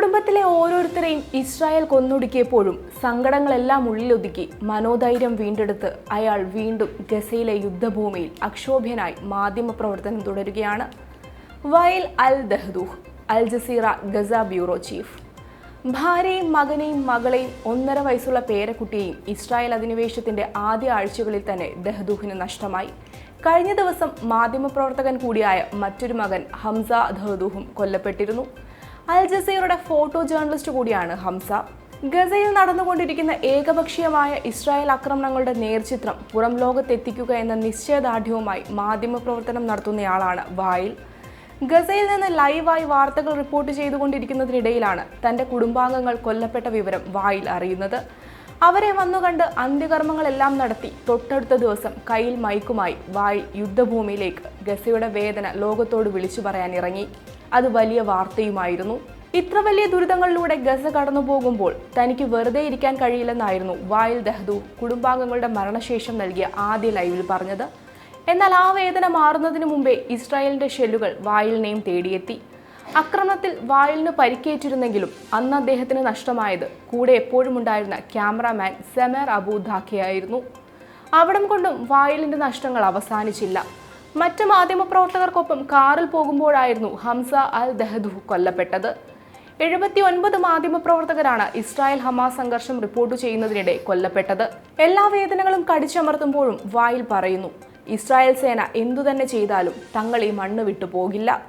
കുടുംബത്തിലെ ഓരോരുത്തരെയും ഇസ്രായേൽ കൊന്നൊടുക്കിയപ്പോഴും സങ്കടങ്ങളെല്ലാം ഉള്ളിലൊതുക്കി മനോധൈര്യം വീണ്ടെടുത്ത് അയാൾ വീണ്ടും ഗസയിലെ യുദ്ധഭൂമിയിൽ അക്ഷോഭ്യനായി മാധ്യമ പ്രവർത്തനം തുടരുകയാണ്. Wael al Dahdouh al Jazeera Gaza bureau chief. ഭാര്യയും മകനെയും മകളെയും ഒന്നര വയസ്സുള്ള പേരക്കുട്ടിയെയും ഇസ്രായേൽ അധിനിവേശത്തിന്റെ ആദ്യ ആഴ്ചകളിൽ തന്നെ ദഹദൂഹിന് നഷ്ടമായി. കഴിഞ്ഞ ദിവസം മാധ്യമപ്രവർത്തകൻ കൂടിയായ മറ്റൊരു മകൻ ഹംസ ദഹദൂഹും കൊല്ലപ്പെട്ടിരുന്നു. അൽ ജസീറയുടെ ഫോട്ടോ ജേർണലിസ്റ്റ് കൂടിയാണ് ഹംസ. ഗസയിൽ നടന്നുകൊണ്ടിരിക്കുന്ന ഏകപക്ഷീയമായ ഇസ്രായേൽ ആക്രമണങ്ങളുടെ നേർചിത്രം പുറം ലോകത്തെത്തിക്കുക എന്ന നിശ്ചയദാർഢ്യവുമായി മാധ്യമപ്രവർത്തനം നടത്തുന്നയാളാണ് വായിൽ. ഗസയിൽ നിന്ന് ലൈവായി വാർത്തകൾ റിപ്പോർട്ട് ചെയ്തുകൊണ്ടിരിക്കുന്നതിനിടയിലാണ് തന്റെ കുടുംബാംഗങ്ങൾ കൊല്ലപ്പെട്ട വിവരം വായിൽ അറിയുന്നത്. അവരെ വന്നുകണ്ട് അന്ത്യകർമ്മങ്ങളെല്ലാം നടത്തി തൊട്ടടുത്ത ദിവസം കയ്യിൽ മയക്കുമായി വായിൽ യുദ്ധഭൂമിയിലേക്ക് ഗസയുടെ വേദന ലോകത്തോട് വിളിച്ചു പറയാൻ ഇറങ്ങി അത് വലിയ വാർത്തയുമായിരുന്നു. ഇത്ര വലിയ ദുരിതങ്ങളിലൂടെ ഗസ കടന്നു പോകുമ്പോൾ തനിക്ക് വെറുതെ ഇരിക്കാൻ കഴിയില്ലെന്നായിരുന്നു വായിൽ ദഹ്ദു കുടുംബാംഗങ്ങളുടെ മരണശേഷം നൽകിയ ആദ്യ ലൈവിൽ പറഞ്ഞത്. എന്നാൽ ആ വേദന മാറുന്നതിന് മുമ്പേ ഇസ്രായേലിന്റെ ഷെല്ലുകൾ വായിലിനെയും തേടിയെത്തി. ആക്രമണത്തിൽ വായിലിന് പരിക്കേറ്റിരുന്നെങ്കിലും അന്ന് അദ്ദേഹത്തിന് നഷ്ടമായത് കൂടെ എപ്പോഴും ഉണ്ടായിരുന്ന ക്യാമറാമാൻ സെമേർ അബു അവിടം കൊണ്ടും വായിലിന്റെ നഷ്ടങ്ങൾ അവസാനിച്ചില്ല. മറ്റ് മാധ്യമപ്രവർത്തകർക്കൊപ്പം കാറിൽ പോകുമ്പോഴായിരുന്നു ഹംസ അൽ ദഹദു കൊല്ലപ്പെട്ടത്. എഴുപത്തി ഒൻപത് മാധ്യമപ്രവർത്തകരാണ് ഇസ്രായേൽ ഹമാസ് സംഘർഷം റിപ്പോർട്ട് ചെയ്യുന്നതിനിടെ കൊല്ലപ്പെട്ടത്. എല്ലാ വേദനകളും കടിച്ചമർത്തുമ്പോഴും വായിൽ പറയുന്നു. ഇസ്രായേൽ സേന എന്തുതന്നെ ചെയ്താലും തങ്ങൾ ഈ മണ്ണ് വിട്ടു പോകില്ല